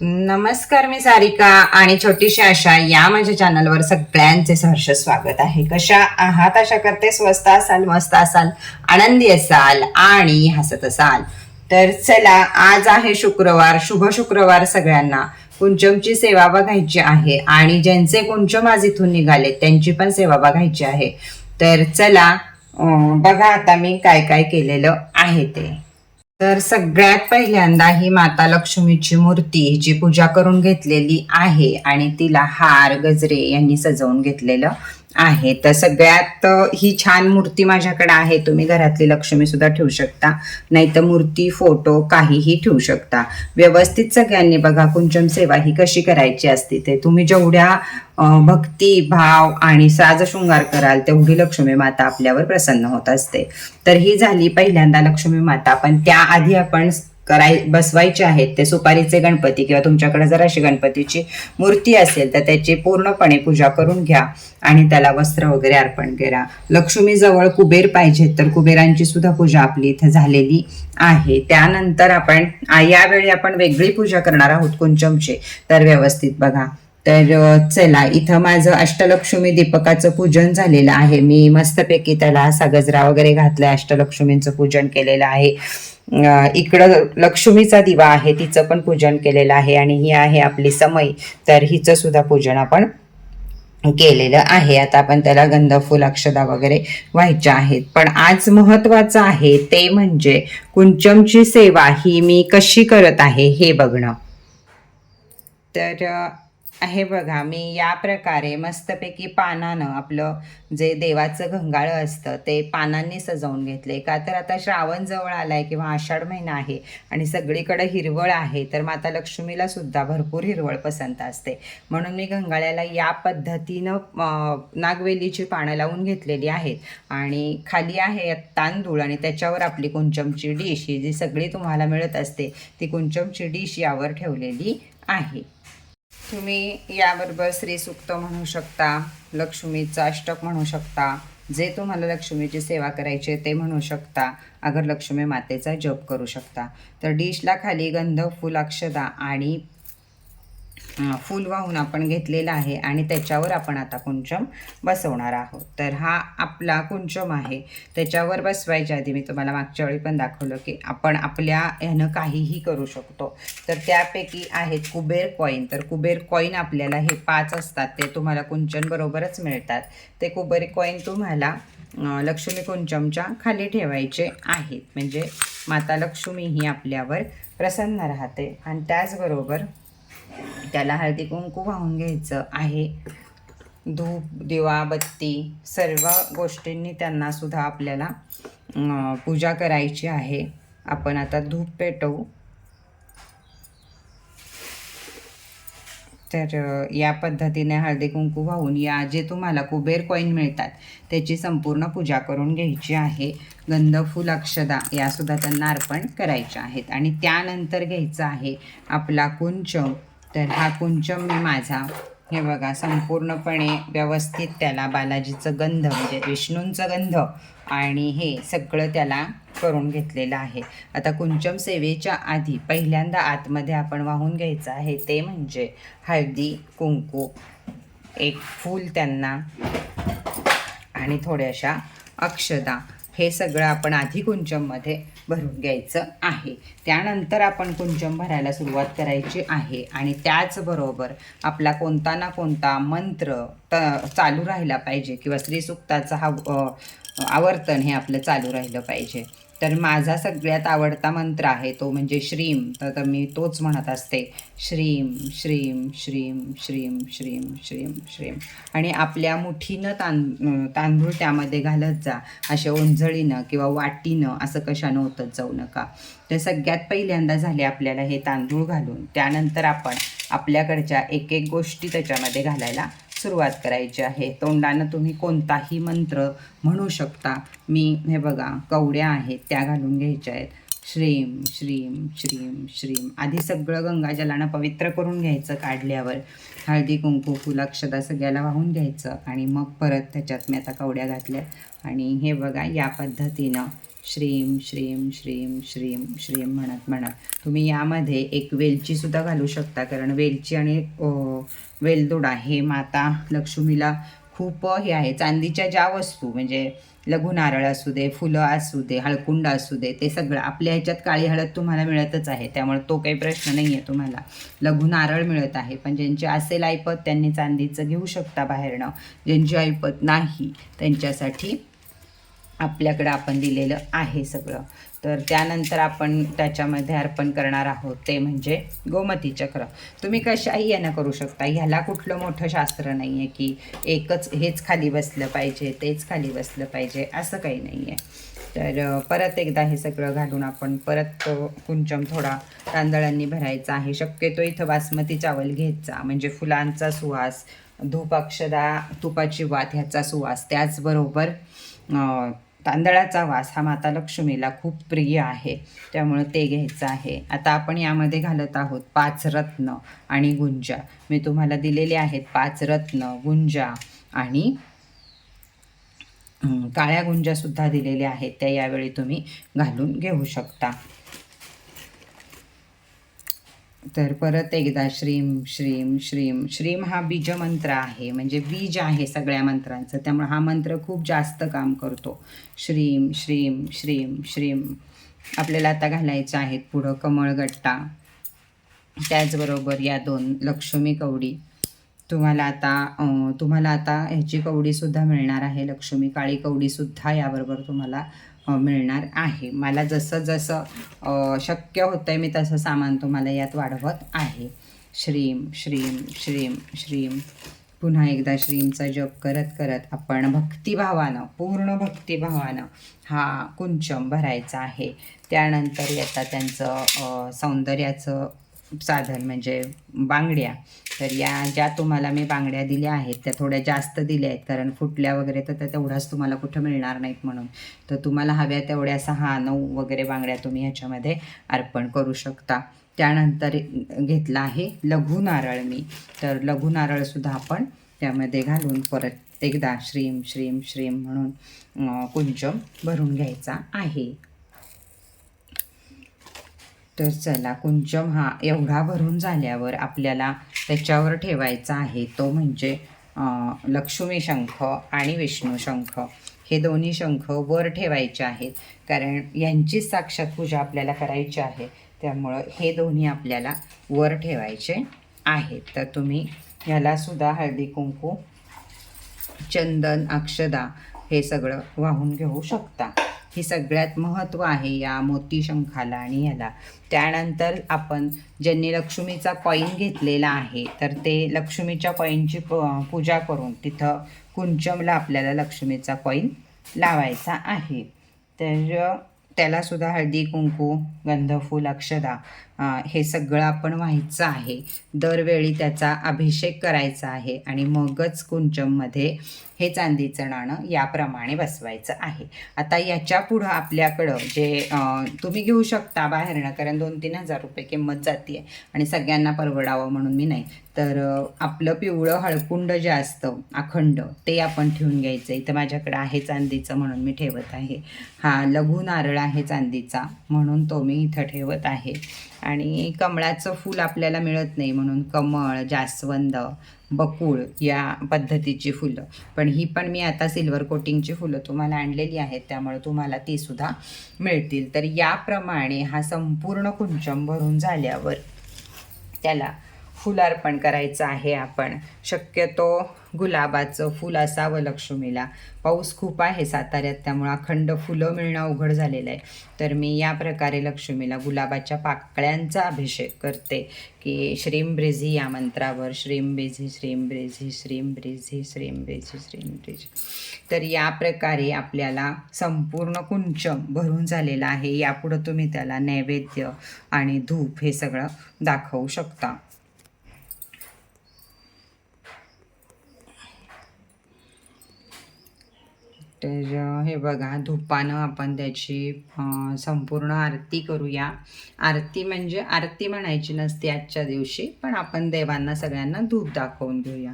नमस्कार मी सारिका आणि छोटीशी आशा या माझ्या चॅनलवर सगळ्यांचे सहर्ष स्वागत आहे. कशा आहात? आशा करते स्वस्त असाल मस्त असाल आनंदी असाल आणि हसत असाल. तर चला आज आहे शुक्रवार शुभ शुक्रवार सगळ्यांना. कुंचमची सेवा बघायची आहे आणि ज्यांचे कुंचम आज इथून निघाले त्यांची पण सेवा बघायची आहे. तर चला बघा आता मी काय काय केलेलं आहे ते. तर सगळ्यात पहिल्यांदा ही माता लक्ष्मीची मूर्ती जी पूजा करून घेतलेली आहे आणि तिला हार गजरे यांनी सजवून घेतलेलं आहे. तर सगळ्यात ही छान मूर्ती माझ्याकडे आहे. तुम्ही घरातली लक्ष्मी सुद्धा ठेवू शकता. नाही तर मूर्ती फोटो काहीही ठेवू शकता. व्यवस्थित सगळ्यांनी बघा कुंचम सेवा ही कशी करायची असते ते. तुम्ही जेवढ्या भक्ती भाव आणि साज शृंगार कराल तेवढी लक्ष्मी माता आपल्यावर प्रसन्न होत असते. तर ही झाली पहिल्यांदा लक्ष्मी माता. पण त्याआधी आपण कराय बसवायचे आहेत. ते सुपारीचे गणपती किंवा तुमच्याकडे जर अशी गणपतीची मूर्ती असेल तर त्याची पूर्णपणे पूजा करून घ्या आणि त्याला वस्त्र वगैरे अर्पण करा. लक्ष्मी जवळ कुबेर पाहिजेत तर कुबेरांची सुद्धा पूजा आपली इथे झालेली आहे. त्यानंतर आपण यावेळी आपण वेगळी पूजा करणार आहोत कुंचमची. तर व्यवस्थित बघा. तर चला इथं माझं अष्टलक्ष्मी दीपकाचं पूजन झालेलं आहे. मी मस्तपैकी त्याला असा गजरा वगैरे घातलाय अष्टलक्ष्मींचं पूजन केलेलं आहे. इकडं लक्ष्मीचा दिवा आहे तिचं पण पूजन केलेलं आहे आणि ही आहे आपली समय. तर हिचं सुद्धा पूजन आपण केलेलं आहे. आता आपण त्याला गंध फुल अक्षदा वगैरे व्हायच्या आहेत. पण आज महत्वाचं आहे ते म्हणजे कुंचमची सेवा ही मी कशी करत आहे हे बघणं. तर हे बघा मी या प्रकारे मस्तपैकी पानानं आपलं जे देवाचं घंगाळं असतं ते पानांनी सजवून घेतले. का तर आता श्रावण जवळ आलाय किंवा आषाढ महिना आहे आणि सगळीकडे हिरवळ आहे तर माता लक्ष्मीला सुद्धा भरपूर हिरवळ पसंत असते. म्हणून मी घंगाळ्याला या पद्धतीनं नागवेलीची पानं लावून घेतलेली आहेत. आणि खाली आहे तांदूळ आणि त्याच्यावर आपली कुंचमची डिश ही जी सगळी तुम्हाला मिळत असते ती कुंचमची डिश यावर ठेवलेली आहे. तुम्ही याबरोबर श्रीसुक्त म्हणू शकता लक्ष्मीचा अष्टक म्हणू शकता जे तुम्हाला लक्ष्मीची सेवा करायची आहे ते म्हणू शकता अगर लक्ष्मी मातेचा जप करू शकता. तर डिशला खाली गंध फुल अक्षदा आणि फूल वाहून आपण घेतलेला आहे आणि त्याच्यावर आपण आता कुंचम बसवणार आहोत. तर हा आपला कुंचम आहे. त्याच्यावर बसवायच्या आधी मी तुम्हाला मागच्या वेळी पण दाखवलं की आपण आपल्या ह्यानं काहीही करू शकतो. तर त्यापैकी आहेत कुबेर कॉईन. तर कुबेर कॉईन आपल्याला हे पाच असतात. ते तुम्हाला कुंचन बरोबरच मिळतात. ते कुबेर कॉईन तुम्हाला लक्ष्मी कुंचमच्या खाली ठेवायचे आहेत. म्हणजे माता लक्ष्मी ही आपल्यावर प्रसन्न राहते. आणि त्याचबरोबर त्याला हळदी कुंकू वाहून घ्यायचं आहे. धूप दिवा बत्ती सर्व गोष्टींनी त्यांना सुद्धा आपल्याला पूजा करायची आहे. आपण आता धूप पेटवू. तर या पद्धतीने हळदी कुंकू वाहून या जे तुम्हाला कुबेर कॉईन मिळतात त्याची संपूर्ण पूजा करून घ्यायची आहे. गंधफूल अक्षदा यासुद्धा त्यांना अर्पण करायच्या आहेत. आणि त्यानंतर घ्यायचं आहे आपला कुंचम तर हा कुंचम मी माझा. हे बघा संपूर्णपणे व्यवस्थित त्याला बालाजीचं गंध म्हणजे विष्णूंचं गंध आणि हे सगळं त्याला करून घेतलेलं आहे. आता कुंचम सेवेच्या आधी पहिल्यांदा आतमध्ये आपण वाहून घ्यायचं आहे ते म्हणजे हळदी कुंकू एक फूल त्यांना आणि थोड्याशा अक्षदा. हे सगळं आपण आधी कुंचममध्ये भरून घ्यायचं आहे. त्यानंतर आपण कुंचम भरायला सुरुवात करायची आहे. आणि त्याचबरोबर आपला कोणता ना कोणता मंत्र त चालू राहिला पाहिजे किंवा श्रीसुक्ताचा हा आवर्तन हे आपलं चालू राहिलं पाहिजे. तर माझा सगळ्यात आवडता मंत्र आहे तो म्हणजे श्रीम. तर तर मी तोच म्हणत असते. श्रीम श्रीम श्रीम श्रीम श्रीम श्रीम श्रीम. आणि आपल्या मुठीनं तां तांदूळ त्यामध्ये घालत जा. अशा ओंजळीनं किंवा वाटीनं असं कशानं होतच जाऊ नका. तर सगळ्यात पहिल्यांदा झाले आपल्याला हे तांदूळ घालून. त्यानंतर आपण आपल्याकडच्या एक एक गोष्टी त्याच्यामध्ये घालायला सुरुवात करायची आहे. तोंडानं तुम्ही कोणताही मंत्र म्हणू शकता. मी हे बघा कवड्या आहेत त्या घालून घ्यायच्या आहेत. श्रीम श्रीम श्रीम श्रीम. आधी सगळं गंगाजलानं पवित्र करून घ्यायचं काढल्यावर. हळदी कुंकू फुलाक्षदा सगळ्याला वाहून घ्यायचं. आणि मग परत त्याच्यात मी आता कवड्या घातल्या. आणि हे बघा या पद्धतीनं श्रीम श्रीम श्रीम श्रीम श्रीम म्हणत म्हणत. तुम्ही यामध्ये एक वेलची सुद्धा घालू शकता कारण वेलची आणि वेलदोडा हे माता लक्ष्मीला खूप हे आहे. चांदीच्या ज्या वस्तू म्हणजे लघु नारळ असू दे फुलं असू दे हळकुंड असू दे ते सगळं आपल्या ह्याच्यात काळी हळद तुम्हाला मिळतच आहे. त्यामुळे तो काही प्रश्न नाही आहे तुम्हाला. लघु नारळ मिळत आहे पण ज्यांची असेल ऐपत त्यांनी चांदीचं घेऊ शकता बाहेरनं. ज्यांची ऐपत नाही त्यांच्यासाठी आपल्याकडं आपण दिलेलं आहे सगळं. तर त्यानंतर आपण त्याच्यामध्ये अर्पण करणार आहोत ते म्हणजे गोमती चक्र तुम्ही कशाही यानं करू शकता? ह्याला कुठलं मोठं शास्त्र नाही आहे की एकच हेच खाली बसलं पाहिजे तेच खाली बसलं पाहिजे असं काही नाही आहे तर परत एकदा हे सगळं घालून आपण परत कुंचम थोडा तांदळांनी भरायचा आहे. शक्यतो इथं बासमती चावल घ्यायचा म्हणजे फुलांचा सुवास धूप अक्षदा तुपाची वात ह्याचा सुवास. त्याचबरोबर तांदळाचा वास हा माता लक्ष्मीला खूप प्रिय आहे. त्यामुळं ते घ्यायचं आहे. आता आपण यामध्ये घालत आहोत पाच रत्न आणि गुंजा. मी तुम्हाला दिलेले आहेत पाच रत्न गुंजा आणि काळ्या गुंजासुद्धा दिलेल्या आहेत. त्या यावेळी तुम्ही घालून घेऊ शकता. तर परत एकदा श्रीम श्रीम श्रीम. श्रीम हा बीजमंत्र आहे. म्हणजे बीज आहे सगळ्या मंत्रांचं. त्यामुळे हा मंत्र खूप जास्त काम करतो. श्रीम श्रीम श्रीम श्रीम. आपल्याला आता घालायचं आहेत पुढं कमळगट्टा. त्याचबरोबर या दोन लक्ष्मी कवडी. तुम्हाला आता तुम्हाला आता ह्याची कवडीसुद्धा मिळणार आहे. लक्ष्मी काळी कवडीसुद्धा याबरोबर तुम्हाला मिळणार आहे. मला जसं जसं शक्य होतं आहे मी तसं सामान तुम्हाला यात वाढवत आहे. श्रीम श्रीम श्रीम श्रीम. पुन्हा एकदा श्रीमचा जप करत करत आपण भक्तिभावानं पूर्ण भक्तिभावानं हा कुंचम भरायचा आहे. त्यानंतर येतात त्यांचं सौंदर्याचं साधन म्हणजे बांगड्या. तर या ज्या तुम्हाला मी बांगड्या दिल्या आहेत त्या थोड्या जास्त दिल्या आहेत कारण फुटल्या वगैरे तर त्या तेवढ्याच तुम्हाला कुठं मिळणार नाहीत म्हणून. तर तुम्हाला हव्या तेवढ्या सहा नऊ वगैरे बांगड्या तुम्ही ह्याच्यामध्ये अर्पण करू शकता. त्यानंतर घेतला आहे लघु नारळ मी. तर लघु नारळसुद्धा आपण त्यामध्ये घालून परत एकदा श्रीम श्रीम श्रीम म्हणून कुंचम भरून घ्यायचा आहे. तर चला कुंचम हा एवढा भरून झाल्यावर आपल्याला त्याच्यावर ठेवायचा आहे. तो म्हणजे लक्ष्मी शंख आणि विष्णू शंख. हे दोन्ही शंख वर ठेवायचे आहेत. कारण यांचीच साक्षात पूजा आपल्याला करायची आहे. त्यामुळं हे दोन्ही आपल्याला वर ठेवायचे आहेत. तर तुम्ही ह्यालासुद्धा हळदी कुंकू चंदन अक्षदा हे सगळं वाहून घेऊ शकता. हे सगळ्यात महत्त्व आहे या मोती शंखाला आणि याला. त्यानंतर आपण ज्यांनी लक्ष्मीचा कॉईन घेतलेला आहे तर ते लक्ष्मीच्या कॉईनची प- पूजा करून तिथं कुंचमला आपल्याला लक्ष्मीचा कॉईन लावायचा आहे. तर त्याला सुद्धा हळदी कुंकू गंधफूल अक्षदा हे सगळं आपण व्हायचं आहे. दरवेळी त्याचा अभिषेक करायचा आहे आणि मगच कुंचममध्ये हे चांदीचं नाणं याप्रमाणे बसवायचं आहे. आता याच्या पुढं आपल्याकडं जे तुम्ही घेऊ शकता बाहेरनं कारण दोन तीन हजार रुपये किंमत जाते आणि सगळ्यांना परवडावं म्हणून मी नाही. तर आपलं पिवळं हळकुंड जे असतं अखंड ते आपण ठेवून घ्यायचं. इथं माझ्याकडे आहे चांदीचं म्हणून मी ठेवत आहे. हा लघु नारळ आहे चांदीचा म्हणून तो मी इथं ठेवत आहे. आणि कमळाचं फूल आपल्याला मिळत नाही म्हणून कमळ जास्वंद बकुळ या पद्धतीची फुलं. पण ही पण मी आता सिल्वर कोटिंगची फुलं तुम्हाला आणलेली आहेत त्यामुळे तुम्हाला ती सुद्धा मिळतील. तर याप्रमाणे हा संपूर्ण कुंचम भरून झाल्यावर त्याला फुल अर्पण करायचं आहे आपण. शक्यतो गुलाबाचं फुल असावं लक्ष्मीला. पाऊस खूप आहे साताऱ्यात त्यामुळं अखंड फुलं मिळणं अवघड झालेलं आहे. तर मी या प्रकारे लक्ष्मीला गुलाबाच्या पाकळ्यांचा अभिषेक करते. की श्रीम ब्रिझी या मंत्रावर श्रीम ब्रिझी श्रीम ब्रिझी श्रीम ब्रिझी श्रीम ब्रिझी श्रीम ब्रिझी. तर या प्रकारे आपल्याला संपूर्ण कुंचम भरून झालेला आहे. यापुढं तुम्ही त्याला नैवेद्य आणि धूप हे सगळं दाखवू शकता. तर हे बघा धुपानं आपण त्याची संपूर्ण आरती करूया. आरती म्हणजे आरती म्हणायची नसते आजच्या दिवशी पण आपण देवांना सगळ्यांना धूप दाखवून घेऊया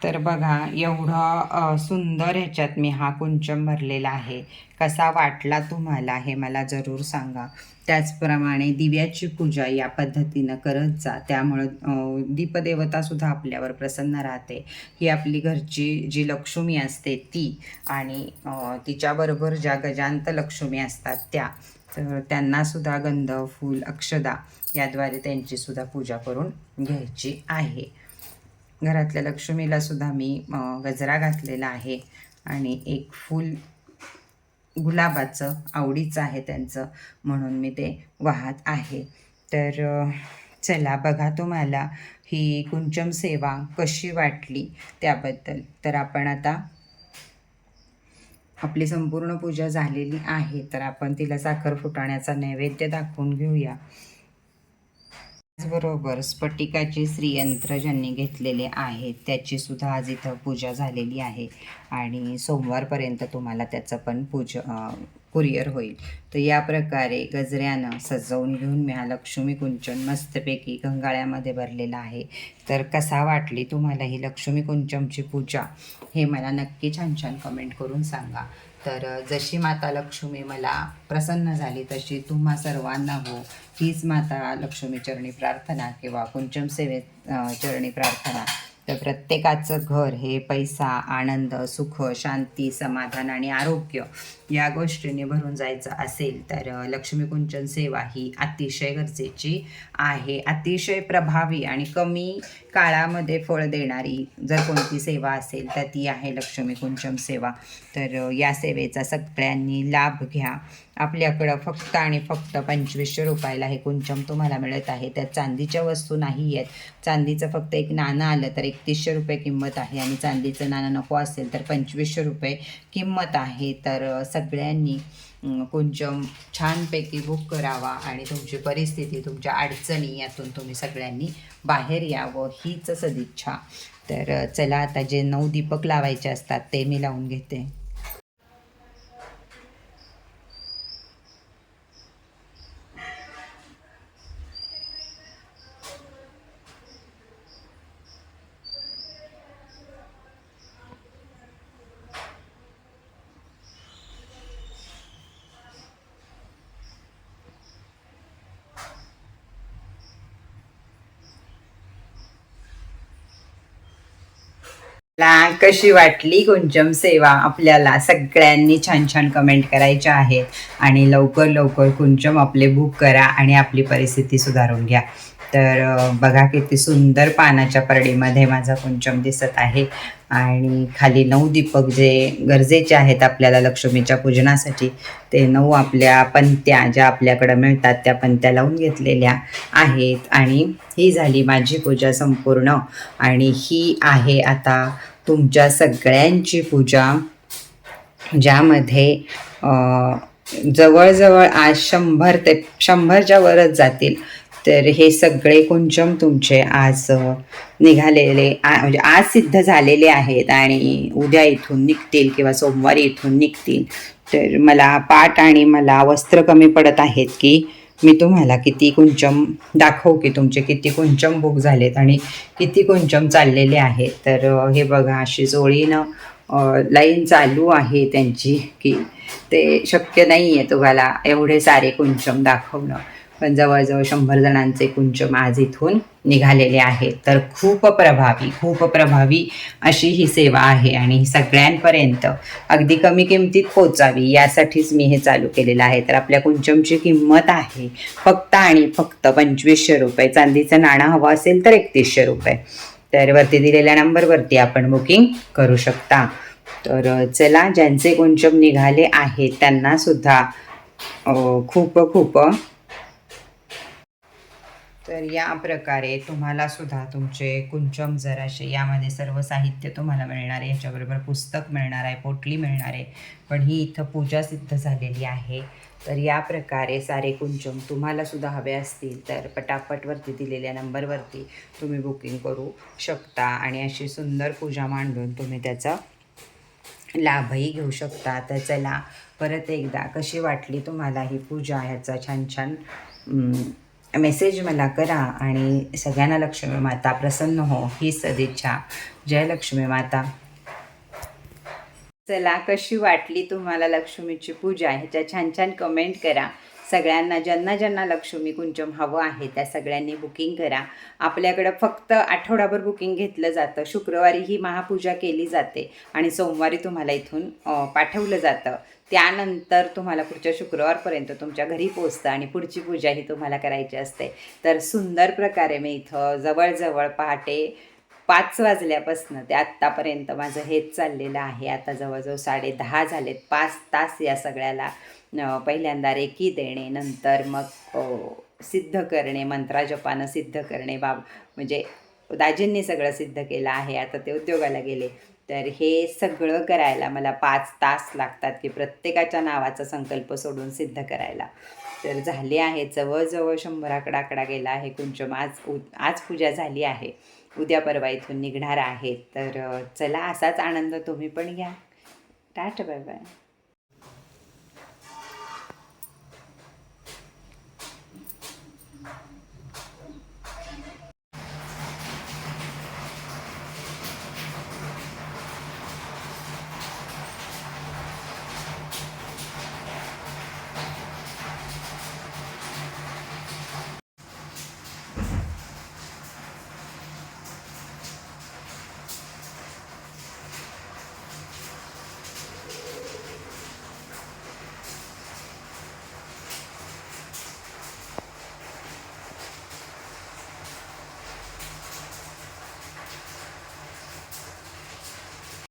तर बघा एवढं सुंदर ह्याच्यात मी हा कुंचम भरलेला आहे. कसा वाटला तुम्हाला हे मला जरूर सांगा. त्याचप्रमाणे दिव्याची पूजा या पद्धतीनं करत जा. त्यामुळं दीपदेवतासुद्धा आपल्यावर प्रसन्न राहते. ही आपली घरची जी लक्ष्मी असते ती आणि तिच्याबरोबर ज्या गजांत लक्ष्मी असतात त्या तर त्यांनासुद्धा गंध फूल अक्षदा याद्वारे त्यांचीसुद्धा पूजा करून घ्यायची आहे. घरातल्या लक्ष्मीला सुद्धा मी गजरा घातलेला आहे. आणि एक फूल गुलाबाचं आवडीचं आहे त्यांचं म्हणून मी ते वाहत आहे. तर चला बघा तुम्हाला ही कुंचम सेवा कशी वाटली त्याबद्दल. तर आपण आता आपली संपूर्ण पूजा झालेली आहे. तर आपण तिला साखर फुटाण्याचा नैवेद्य दाखवून घेऊया. त्याचबरोबर स्फटिकाचे श्रीयंत्र ज्यांनी घेतलेले आहेत त्याची सुद्धा आज इथं पूजा झालेली आहे आणि सोमवारपर्यंत तुम्हाला त्याचं पण पूज कुरिअर होईल. तर या प्रकारे गजऱ्यानं सजवून घेऊन मी हा लक्ष्मी कुंचन मस्तपैकी गंगाळ्यामध्ये भरलेला आहे. तर कसा वाटली तुम्हाला ही लक्ष्मी कुंचमची पूजा? हे मला नक्की छान छान कमेंट करून सांगा. तर जशी माता लक्ष्मी मला प्रसन्न झाली तशी तुम्हा सर्वांना हो. हीच माता लक्ष्मी चरणी प्रार्थना किंवा कुंचम सेवेत चरणी प्रार्थना. तर प्रत्येकाचं घर हे पैसा आनंद सुख शांती समाधान आणि आरोग्य या गोष्टीने भरून जायचं असेल तर लक्ष्मीकुंचन लक्ष्मी कुंचन सेवा ही अतिशय गरजेची आहे. अतिशय प्रभावी आणि कमी काळामध्ये फळ देणारी जर कोणती सेवा असेल तर ती आहे लक्ष्मीकुंचन सेवा. तर या सेवेचा सगळ्यांनी लाभ घ्या. आपल्याकडं फक्त आणि फक्त पंचवीसशे रुपयाला हे कुंचम तुम्हाला मिळत आहे. त्यात चांदीच्या वस्तू नाही आहेत. चांदीचं फक्त एक नाणं आलं तर एकतीसशे रुपये किंमत आहे आणि चांदीचं नाणं नको असेल तर पंचवीसशे रुपये किंमत आहे. तर सगळ्यांनी कुंचम छानपैकी बुक करावा आणि तुमची परिस्थिती तुमच्या अडचणी यातून तुम्ही सगळ्यांनी बाहेर यावं हीच सदिच्छा. तर चला आता जे नऊ दीपक लावायचे असतात ते मी लावून घेते. ला कशी वाटली कुंचम सेवा? आपल्याला सगळ्यांनी छान छान कमेंट करायच्या आहेत. आणि लवकर लवकर कुंचम आपले बुक करा आणि आपली परिस्थिती सुधारून घ्या. तर बघा किती सुंदर पानाच्या परडीमध्ये माझा कुंचम दिसत आहे. आणि खाली नऊ दीपक जे गरजेचे आहेत आपल्याला लक्ष्मीच्या पूजनासाठी ते नऊ आपल्या पंत्या ज्या आपल्याकडं मिळतात त्या पंत्या लावून घेतलेल्या आहेत. आणि ही झाली माझी पूजा संपूर्ण. आणि ही आहे आता तुमच्या सगळ्यांची पूजा ज्यामध्ये जवळजवळ आज शंभर ते शंभरच्या वरच जातील. तर हे सगळे कुंचम तुमचे आज निघालेले आ- म्हणजे आज सिद्ध झालेले आहेत आणि उद्या इथून निघतील किंवा सोमवारी इथून निघतील. तर मला पाठ आणि मला वस्त्र कमी पडत आहेत की मी तुम्हाला किती कुंचम दाखवू की तुमचे किती कुंचम बुक झालेत आणि किती कुंचम चाललेले आहेत. तर हे बघा अशी जोळीनं लाईन चालू आहे त्यांची की ते शक्य नाही आहे तुम्हाला एवढे सारे कुंचम दाखवणं. पण जवळजवळ शंभर जणांचे कुंचम आज इथून निघालेले आहेत. तर खूप प्रभावी खूप प्रभावी अशी ही सेवा आहे आणि ही सगळ्यांपर्यंत अगदी कमी किमतीत पोचावी यासाठीच मी हे चालू केलेलं आहे. तर आपल्या कुंचमची किंमत आहे फक्त आणि फक्त पंचवीसशे रुपये. चांदीचं नाणं हवं असेल तर एकतीसशे रुपये. तर वरती दिलेल्या नंबरवरती आपण बुकिंग करू शकता. तर चला ज्यांचे कुंचम निघाले आहेत त्यांना सुद्धा खूप खूप तर या प्रकारे तुम्हाला सुद्धा तुमचे कुंचम जराशे यामध्ये सर्व साहित्य तुम्हाला मिळणार आहे. याच्याबरोबर पुस्तक मिळणार आहे पोटली मिळणार आहे. पण ही इथं पूजा सिद्ध झालेली आहे. तर या प्रकारे सारे कुंचम तुम्हाला सुद्धा हवे असतील तर पटापटवरती दिलेल्या नंबरवरती तुम्ही बुकिंग करू शकता आणि अशी सुंदर पूजा मांडून तुम्ही त्याचा लाभही घेऊ शकता. तर चला परत एकदा कशी वाटली तुम्हाला ही पूजा? ह्याचा छान छान मेसेज मला करा आणि सगळ्यांना लक्ष्मी माता प्रसन्न हो. ही सदिच्छा. जय लक्ष्मी माता. चला कशी वाटली तुम्हाला लक्ष्मीची पूजा? ह्याच्या छान छान कमेंट करा. सगळ्यांना ज्यांना ज्यांना लक्ष्मी कुंचम हवं आहे त्या सगळ्यांनी बुकिंग करा. आपल्याकडं फक्त आठवडाभर बुकिंग घेतलं जातं. शुक्रवारी ही महापूजा केली जाते आणि सोमवारी तुम्हाला इथून पाठवलं जातं. त्यानंतर तुम्हाला पुढच्या शुक्रवारपर्यंत तुमच्या घरी पोचतं आणि पुढची पूजा ही तुम्हाला करायची असते. तर सुंदर प्रकारे मी इथं जवळजवळ पहाटे पाच वाजल्यापासनं ते आत्तापर्यंत माझं हेच चाललेलं आहे. आता जवळजवळ साडे दहा झालेत पाच तास या सगळ्याला पहिल्यांदा रेकी देणे नंतर मग सिद्ध करणे मंत्राजपानं सिद्ध करणे बाब म्हणजे दाजींनी सगळं सिद्ध केलं आहे आता ते उद्योगाला गेले. तर हे सगळं करायला मला पाच तास लागतात की प्रत्येकाच्या नावाचा संकल्प सोडून सिद्ध करायला. तर झाले आहे जवळजवळ शंभराकडा आकडा गेला आहे कुंचम आज उ आज पूजा झाली आहे. उद्या परवा इथून निघणार आहे. तर चला असाच आनंद तुम्ही पण घ्या. टाट बाय बाय.